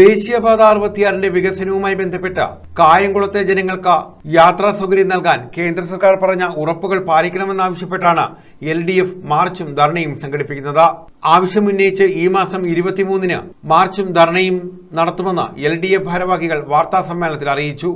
ദേശീയപാത അറുപത്തിയാറിന്റെ വികസനവുമായി ബന്ധപ്പെട്ട കായംകുളത്തെ ജനങ്ങൾക്ക് യാത്രാ സൗകര്യം നൽകാൻ കേന്ദ്ര സർക്കാർ പറഞ്ഞ ഉറപ്പുകൾ പാലിക്കണമെന്നാവശ്യപ്പെട്ടാണ് എൽ ഡി എഫ് മാർച്ചും ധർണയും സംഘടിപ്പിക്കുന്നത്. ആവശ്യമുന്നയിച്ച് ഈ മാസം ഇരുപത്തിമൂന്നിന് മാർച്ചും ധർണയും നടത്തുമെന്ന് എൽ ഡി എഫ് ഭാരവാഹികൾ വാർത്താ സമ്മേളനത്തിൽ അറിയിച്ചു.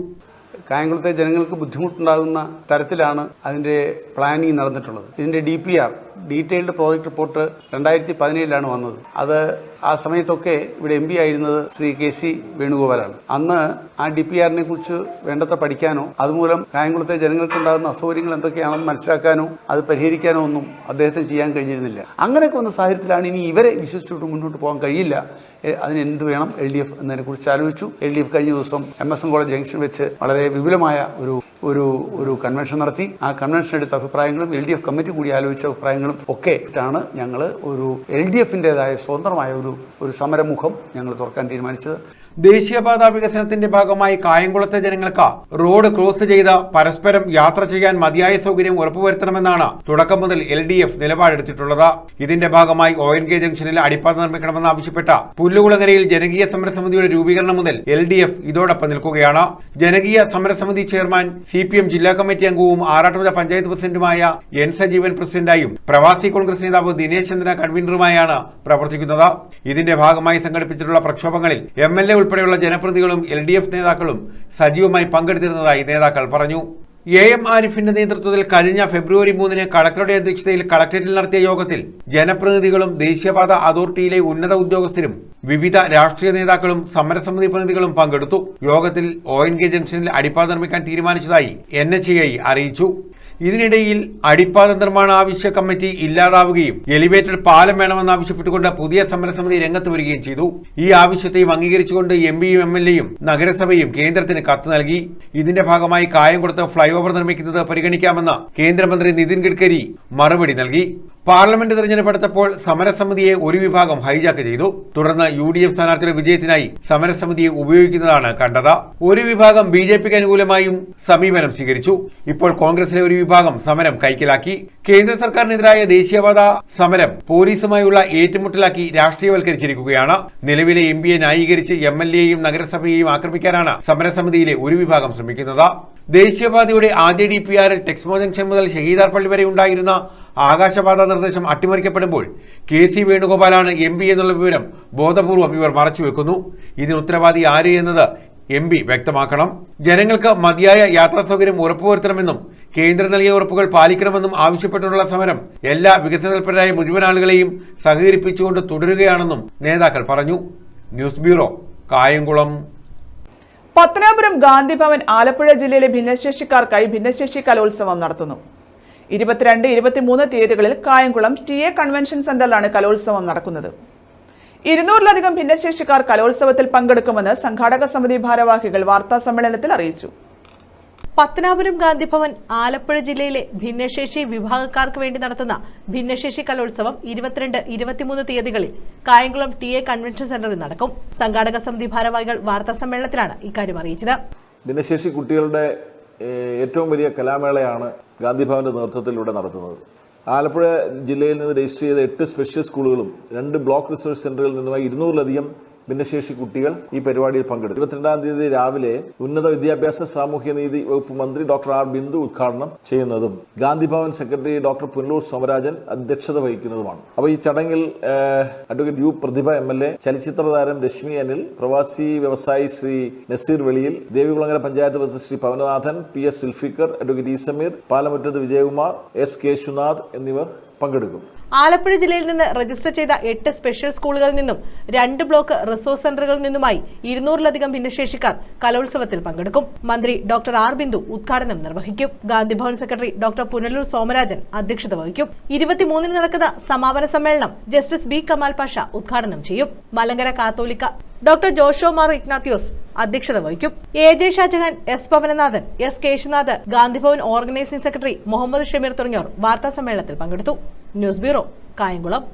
കായംകുളത്തെ ജനങ്ങൾക്ക് ബുദ്ധിമുട്ടുണ്ടാകുന്ന തരത്തിലാണ് അതിന്റെ പ്ലാനിങ് നടന്നിട്ടുള്ളത്. ഇതിന്റെ D P R detailed project report രണ്ടായിരത്തി പതിനേഴിലാണ് വന്നത്. അത് ആ സമയത്തൊക്കെ ഇവിടെ എം പി ആയിരുന്നത് ശ്രീ കെ സി വേണുഗോപാലാണ്. അന്ന് ആ ഡി പി ആറിനെ കുറിച്ച് വേണ്ടത്ര പഠിക്കാനോ അതുമൂലം കായംകുളത്തെ ജനങ്ങൾക്കുണ്ടാകുന്ന അസൗകര്യങ്ങൾ എന്തൊക്കെയാണെന്ന് മനസ്സിലാക്കാനോ അത് പരിഹരിക്കാനോ ഒന്നും അദ്ദേഹത്തിന് ചെയ്യാൻ കഴിഞ്ഞിരുന്നില്ല. അങ്ങനെയൊക്കെ വന്ന സാഹചര്യത്തിലാണ് ഇനി ഇവരെ വിശ്വസിച്ചിട്ട് മുന്നോട്ട് പോകാൻ കഴിയില്ല. അതിന് എന്ത് വേണം? എൽ ഡി എഫ് എന്നതിനെ കുറിച്ച് ആലോചിച്ചു. എൽ ഡി എഫ് കഴിഞ്ഞ ദിവസം M S N college junction വെച്ച് വളരെ വിപുലമായ ഒരു ഒരു ഒരു കൺവെൻഷൻ നടത്തി. ആ കൺവെൻഷൻ എടുത്ത അഭിപ്രായങ്ങളും എൽ ഡി എഫ് കമ്മിറ്റി കൂടി ആലോചിച്ച അഭിപ്രായങ്ങളും ഒക്കെ ആണ് ഞങ്ങൾ ഒരു എൽ ഡി എഫിന്റെതായ സ്വതന്ത്രമായ ഒരു ഒരു സമരമുഖം ഞങ്ങൾ തുറക്കാൻ തീരുമാനിച്ചത്. ദേശീയപാത വികസനത്തിന്റെ ഭാഗമായി കായംകുളത്തെ ജനങ്ങൾക്ക് റോഡ് ക്രോസ് ചെയ്ത് പരസ്പരം യാത്ര ചെയ്യാൻ മതിയായ സൗകര്യം ഉറപ്പുവരുത്തണമെന്നാണ് തുടക്കം മുതൽ എൽ ഡി എഫ് നിലപാടെടുത്തിട്ടുള്ളത്. ഇതിന്റെ ഭാഗമായി ഒ എൻ കെ ജംഗ്ഷനിൽ അടിപ്പാത നിർമ്മിക്കണമെന്നാവശ്യപ്പെട്ട പുല്ലുകുളങ്ങരയിൽ ജനകീയ സമരസമിതിയുടെ രൂപീകരണം മുതൽ എൽ ഡി എഫ് ഇതോടൊപ്പം നിൽക്കുകയാണ്. ജനകീയ സമരസമിതി ചെയർമാൻ സി പി എം ജില്ലാ കമ്മിറ്റി അംഗവും ആറാട്ടുപുഴ പഞ്ചായത്ത് പ്രസിഡന്റുമായ എൻ സജീവൻ പ്രസിഡന്റായും പ്രവാസി കോൺഗ്രസ് നേതാവ് ദിനേശ് ചന്ദ്ര കൺവീനറുമായാണ് പ്രവർത്തിക്കുന്നത്. ഇതിന്റെ ഭാഗമായി സംഘടിപ്പിച്ചിട്ടുള്ള പ്രക്ഷോഭങ്ങളിൽ എം എൽ എ ഉൾപ്പെടെയുള്ള ജനപ്രതികളും എൽ ഡി എഫ് നേതാക്കളും സജീവമായി പങ്കെടുത്തിരുന്നതായി നേതാക്കൾ പറഞ്ഞു. എ എം ആരിഫിന്റെ നേതൃത്വത്തിൽ കഴിഞ്ഞ ഫെബ്രുവരി മൂന്നിന് കളക്ടറുടെ അധ്യക്ഷതയിൽ കളക്ടറേറ്റിൽ നടത്തിയ യോഗത്തിൽ ജനപ്രതിനിധികളും ദേശീയപാത അതോറിറ്റിയിലെ ഉന്നത ഉദ്യോഗസ്ഥരും വിവിധ രാഷ്ട്രീയ നേതാക്കളും സമരസമിതി പ്രതിനിധികളും പങ്കെടുത്തു. യോഗത്തിൽ ഒ എൻ കെ ജംഗ്ഷനിൽ അടിപ്പാത നിർമ്മിക്കാൻ തീരുമാനിച്ചതായി എൻ എച്ച് ഐ അറിയിച്ചു. ഇതിനിടയിൽ അടിപ്പാത നിർമ്മാണ ആവശ്യ കമ്മിറ്റി ഇല്ലാതാവുകയും എലിവേറ്റഡ് പാലം വേണമെന്നാവശ്യപ്പെട്ടുകൊണ്ട് പുതിയ സമരസമിതി രംഗത്ത് വരികയും ചെയ്തു. ഈ ആവശ്യത്തെയും അംഗീകരിച്ചുകൊണ്ട് എം പിയും എം എൽ എയും നഗരസഭയും കേന്ദ്രത്തിന് കത്ത് നൽകി. ഇതിന്റെ ഭാഗമായി കായംകുളത്ത് ഫ്ളൈ ഓവർ നിർമ്മിക്കുന്നത് പരിഗണിക്കാമെന്ന് കേന്ദ്രമന്ത്രി നിതിൻ ഗഡ്കരി മറുപടി നൽകി. പാർലമെന്റ് തെരഞ്ഞെടുപ്പ് അടുത്തപ്പോൾ സമരസമിതിയെ ഒരു വിഭാഗം ഹൈജാക്ക് ചെയ്തു. തുടർന്ന് യു ഡി എഫ് സ്ഥാനാർത്ഥിയുടെ വിജയത്തിനായി സമരസമിതിയെ ഉപയോഗിക്കുന്നതാണ് കണ്ടത്. ഒരു വിഭാഗം ബി ജെ പിക്ക് അനുകൂലമായും സമീപനം സ്വീകരിച്ചു. ഇപ്പോൾ കോൺഗ്രസിലെ ഒരു വിഭാഗം സമരം കൈക്കലാക്കി. കേന്ദ്ര സർക്കാരിനെതിരായ ദേശീയപാത സമരം പോലീസുമായുള്ള ഏറ്റുമുട്ടലാക്കി രാഷ്ട്രീയവൽക്കരിച്ചിരിക്കുകയാണ്. നിലവിലെ എം പിയെ ന്യായീകരിച്ച് എം എൽ എയും നഗരസഭയെയും ആക്രമിക്കാനാണ് സമരസമിതിയിലെ ഒരു വിഭാഗം ശ്രമിക്കുന്നത്. ദേശീയപാതയുടെ ആദ്യ ഡി പി ആറിൽ ടെക്സ്മോ ജംഗ്ഷൻ മുതൽ ഷഹീദാർ പള്ളി വരെ ഉണ്ടായിരുന്ന ആകാശപാത നിർദ്ദേശം അട്ടിമറിക്കപ്പെടുമ്പോൾ കെ സി വേണുഗോപാലാണ് എം പി എന്നുള്ള വിവരം ബോധപൂർവം ഇവർ മറച്ചുവെക്കുന്നു ഇതിന് ഉത്തരവാദി ആര് എന്നത് എം പി വ്യക്തമാക്കണം. ജനങ്ങൾക്ക് മതിയായ യാത്രാ സൗകര്യം ഉറപ്പുവരുത്തണമെന്നും കേന്ദ്രം നൽകിയ ഉറപ്പുകൾ പാലിക്കണമെന്നും ആവശ്യപ്പെട്ടുള്ള സമരം എല്ലാ വികസനതൽപരരായ മുഴുവൻ ആളുകളെയും സഹകരിപ്പിച്ചുകൊണ്ട് തുടരുകയാണെന്നും നേതാക്കൾ പറഞ്ഞു. News bureau Kayamkulam. Pathanapuram Gandhi Bhavan Alappuzha ജില്ലയിലെ ഭിന്നശേഷിക്കാർക്കായി ഭിന്നശേഷി കലോത്സവം നടത്തുന്നു. ഇരുപത്തിരണ്ട് ഇരുപത്തിമൂന്ന് തീയതികളിൽ കായംകുളം ടി എ കൺവെൻഷൻ സെന്ററിലാണ് കലോത്സവം നടക്കുന്നത്. ഇരുന്നൂറിലധികം ഭിന്നശേഷിക്കാർ കലോത്സവത്തിൽ പങ്കെടുക്കുമെന്ന് സംഘാടക സമിതി ഭാരവാഹികൾ വാർത്താ സമ്മേളനത്തിൽ അറിയിച്ചു. പത്തനാപുരം ഗാന്ധിഭവൻ ആലപ്പുഴ ജില്ലയിലെ ഭിന്നശേഷി വിഭാഗക്കാർക്ക് വേണ്ടി നടത്തുന്ന ഭിന്നശേഷി കലോത്സവം ഇരുപത്തിരണ്ട് ഇരുപത്തിമൂന്ന് തീയതികളിൽ കായംകുളം ടി എ കൺവെൻഷൻ സെന്ററിൽ നടക്കും. സംഘാടക സമിതി ഭാരവാഹികൾ വാർത്താ സമ്മേളനത്തിലാണ് ഇക്കാര്യം അറിയിച്ചത്. ഭിന്നശേഷി കുട്ടികളുടെ ഏറ്റവും വലിയ കലാമേളയാണ് ഗാന്ധിഭവന്റെ നേതൃത്വത്തിലൂടെ നടത്തുന്നത്. ആലപ്പുഴ ജില്ലയിൽ നിന്ന് രജിസ്റ്റർ ചെയ്ത എട്ട് സ്പെഷ്യൽ സ്കൂളുകളും രണ്ട് ബ്ലോക്ക് റിസർച്ച് സെന്ററുകളിൽ നിന്നുമായി ഇരുന്നൂറിലധികം ഭിന്നശേഷി കുട്ടികൾ ഈ പരിപാടിയിൽ പങ്കെടുത്തു. ഇരുപത്തിരണ്ടാം തീയതി രാവിലെ ഉന്നത വിദ്യാഭ്യാസ സാമൂഹ്യ നീതി വകുപ്പ് മന്ത്രി ഡോക്ടർ ആർ ബിന്ദു ഉദ്ഘാടനം ചെയ്യുന്നതും ഗാന്ധിഭവൻ സെക്രട്ടറി ഡോക്ടർ പുനലൂർ സോമരാജൻ അധ്യക്ഷത വഹിക്കുന്നതുമാണ്. അപ്പോൾ ഈ ചടങ്ങിൽ advocate U Prathibha M L A ചലച്ചിത്ര താരം രശ്മി അനിൽ പ്രവാസി വ്യവസായി Shri Naseer Veliyil Devikulangara panchayat president Shri Pavananathan P S Sulfikar advocate E Sameer Palamuttathu Vijayakumar S Keshunath എന്നിവർ പങ്കെടുക്കും. ആലപ്പുഴ ജില്ലയിൽ നിന്ന് രജിസ്റ്റർ ചെയ്ത എട്ട് സ്പെഷ്യൽ സ്കൂളുകളിൽ നിന്നും രണ്ട് ബ്ലോക്ക് റിസോഴ്സ് സെന്ററുകളിൽ നിന്നുമായി ഇരുന്നൂറിലധികം ഭിന്നശേഷിക്കാർ കലോത്സവത്തിൽ പങ്കെടുക്കും. മന്ത്രി ഡോക്ടർ ആർ ബിന്ദു ഉദ്ഘാടനം നിർവഹിക്കും. ഗാന്ധിഭവൻ സെക്രട്ടറി ഡോക്ടർ പുനലൂർ സോമരാജൻ അധ്യക്ഷത വഹിക്കും. ഇരുപത്തിമൂന്നിന് നടക്കുന്ന സമാപന സമ്മേളനം ജസ്റ്റിസ് ബി കമാൽ പാഷ ഉദ്ഘാടനം ചെയ്യും. മലങ്കര കാത്തോലിക്ക ഡോക്ടർ ജോഷോ മാർ ഇഗ്നാത്തിയോസ് അധ്യക്ഷത വഹിക്കും. A J Shajahan S Pavananathan S Keshunath Gandhibhavan organising secretary Muhammad Shameer തുടങ്ങിയവർ വാർത്താ സമ്മേളനത്തിൽ പങ്കെടുത്തു. News bureau Kayamkulam.